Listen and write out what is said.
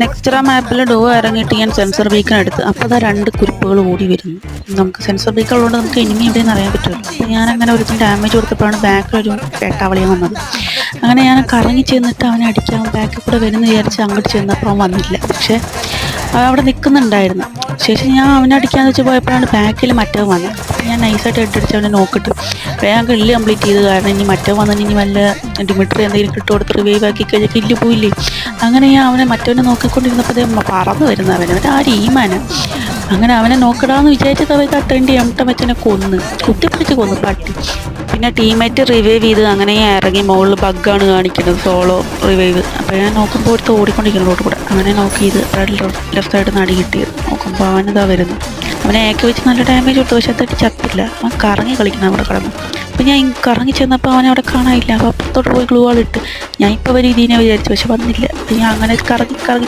നെക്സ്റ്ററ മാപ്പിൽ ഡോ ഇറങ്ങിയിട്ട് ഞാൻ സെൻസർ ബീക്കൺ എടുത്ത്. അപ്പോൾ അതാ രണ്ട് കുരിപ്പുകൾ ഓടി വരുന്നു. നമുക്ക് സെൻസർ ബീക്കൺ ഉള്ളതുകൊണ്ട് നമുക്ക് എനിമി എവിടെയെന്ന് അറിയാൻ പറ്റുമല്ലോ. അപ്പോൾ ഞാൻ അങ്ങനെ ഒരു ഡാമേജ് കൊടുത്തപ്പോഴാണ് ബാക്കിലൊരു വേട്ടാവളിയൻ വന്നത്. അങ്ങനെ ഞാൻ കറങ്ങി ചെന്നിട്ട് അവനെ അടിക്കാൻ ബാക്കിൽ കൂടെ വരുന്നു വിചാരിച്ച് അങ്ങോട്ട് ചെന്നപ്പോൾ അവൻ വന്നില്ല. പക്ഷേ അവൻ അവിടെ നിൽക്കുന്നുണ്ടായിരുന്നു ശേഷം ഞാൻ അവനെ അടിക്കാന്ന് വെച്ച് പോയപ്പോഴാണ് ബാക്കിൽ മറ്റവൻ വന്നത്. ഞാൻ നൈസായിട്ട് എട്ടടിച്ച് അവനെ നോക്കിട്ട് വേഗം കില്ല് കംപ്ലീറ്റ് ചെയ്ത് കാരണം ഇനി മറ്റോ വന്നിട്ട് ഇനി വല്ല ഡിമിട്രി എന്തെങ്കിലും കിട്ടും കൊടുത്ത് റിവൈവ് ആക്കി കഴിഞ്ഞാൽ കില്ല് പോയില്ലേ അങ്ങനെ ഞാൻ അവനെ മറ്റവനെ നോക്കിക്കൊണ്ടിരുന്നപ്പോൾ പറന്നു വരുന്ന അവൻ ആ രീമാന അങ്ങനെ അവനെ നോക്കടാന്ന് വിചാരിച്ചത് അവൻ തട്ടേണ്ടി എമട്ടം മറ്റനെ കൊന്ന്. കുത്തിപ്പിടിച്ച് കൊന്നു പട്ടി. പിന്നെ ടീമേറ്റ് റിവൈവ് ചെയ്ത് അങ്ങനെ ഞാൻ ഇറങ്ങി മുകളിൽ ബഗ്ഗാണ് കാണിക്കുന്നത് സോളോ റിവൈവ് അപ്പോൾ ഞാൻ നോക്കുമ്പോൾ ഒരുത്ത് ഓടിക്കൊണ്ടിരിക്കുന്നു റോഡ് കൂടെ. അങ്ങനെ നോക്കി ഇത് ലെഫ്റ്റ് സൈഡിൽ നിന്ന് അടി കിട്ടിയത്. നോക്കുമ്പോൾ അവനിതാ വരുന്നു. അവനെ ഏക്ക വെച്ച് നല്ല ഡാമേജ് കൊടുത്തു പക്ഷെ അത് ചത്തില്ല. അവൻ കറങ്ങി കളിക്കണം അവിടെ കിടന്നു. അപ്പോൾ ഞാൻ കറങ്ങി ചെന്നപ്പോൾ അവനെ അവിടെ കാണാനില്ല. അപ്പോൾ അപ്പുറത്തോട്ട് പോയി ഗ്ലൂ ആളിട്ട്. ഇട്ട് ഞാൻ ഇപ്പോൾ വരും ഇതിനെ വിചാരിച്ചു പക്ഷെ വന്നില്ല. അപ്പോൾ ഞാൻ അങ്ങനെ കറങ്ങി കറങ്ങി